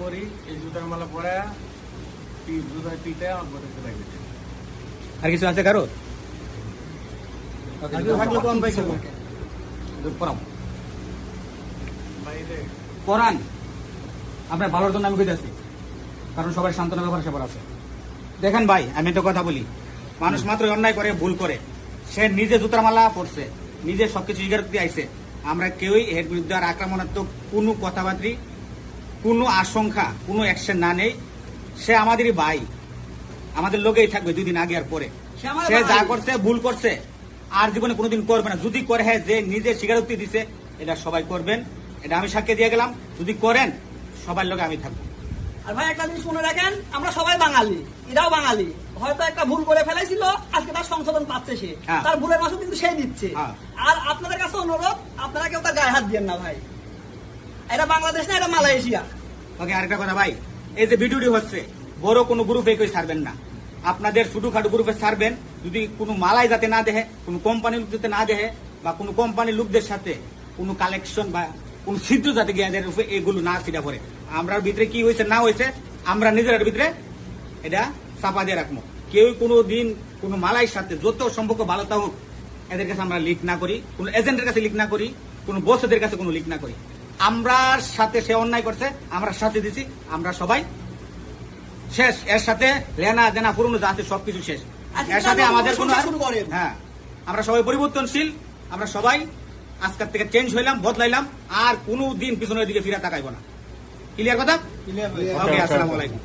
পরি এই জুতার মালা পরে জুতার পিঠে আমার বোধহয় লাগবে আর কিছু আছে কারও? থাকলে কোন ভাই পড়াম পড়ান আপনার ভালোর জন্য আমি কইতেছি কারণ সবাই সান্ত্বনা ব্যাপার সেবার আছে। দেখেন ভাই আমি একটা কথা বলি। মানুষ মাত্র অন্যায় করে ভুল করে। সে নিজে জুতার মালা পড়ছে নিজে সবকিছু স্বীকার করতে আইছে। আমরা কেউই এর বিরুদ্ধে আর আক্রমণাত্মক কোনো কথাবার্তি কোনো আশঙ্কা কোনো অ্যাকশন না নেই। সে আমাদেরই ভাই। আমাদের লোকেই থাকবে দুদিন আগে আর পরে। সে যা করছে ভুল করছে আর জীবনে কোনোদিন করবে না। যদি করে হ্যাঁ যে নিজে স্বীকারোক্তি দিছে এটা সবাই করবেন। এটা আমি সাক্ষী দিয়ে গেলাম। যদি করেন সবার লোকে আমি থাকব। আর ভাই একটা জিনিস মনে রাখেন আমরা সবাই বাঙালি। এরাও বাঙালি। হয়তো একটা ভুল করে ফেলাইছিল আজকে তার সংশোধন পাচ্ছে সে। হ্যাঁ। তার ভুলের মাসও কিন্তু সে দিচ্ছে। হ্যাঁ। আর আপনাদের কাছে অনুরোধ আপনারা কেউ তার গায়ে হাত দিয়েন না ভাই। এটা বাংলাদেশ না, এটা মালয়েশিয়া। ওকে, আরেকটা কথা ভাই। এই যে ভিডিওটি হচ্ছে, বড় কোনো গ্রুপে কেউ ছাড়বেন না। আপনাদের ছোটখাটো গ্রুপে ছাড়বেন, যদি কোনো মালাই যাতে না দেহে কোনো কোম্পানির যাতে না দেহে বা কোনো কোম্পানির লোকদের সাথে কোনো কালেকশন বা কোন ছিদ্র যাতে গিয়ে এগুলো না ছিটা পড়ে। আমরার ভিতরে কি হয়েছে, না হয়েছে, আমরা নিজের ভিতরে এটা চাপা দিয়ে রাখব। কেউ কোনো দিন কোনো মালাইয়ের সাথে যত সম্পর্ক ভালো থাকুক, এদের কাছে আমরা লিক না করি, কোনো এজেন্টের কাছে লিক না করি, কোনো বসদের কাছে কোনো লিক না করি। আমরা সাথে সে অন্যায় করছে আমরা সাথে দিছি আমরা সবাই শেষ। এর সাথে লেনা দেনা পুরনো যা আছে সবকিছু শেষ। আজকে এর সাথে আমাদের কোনো। হ্যাঁ আমরা সবাই পরিবর্তনশীল আমরা সবাই আজকের থেকে চেঞ্জ হইলাম বদলাইলাম আর কোনো দিন পিছনের দিকে ফিরে তাকাইব না। ক্লিয়ার কথা? ওকে আসসালামু আলাইকুম।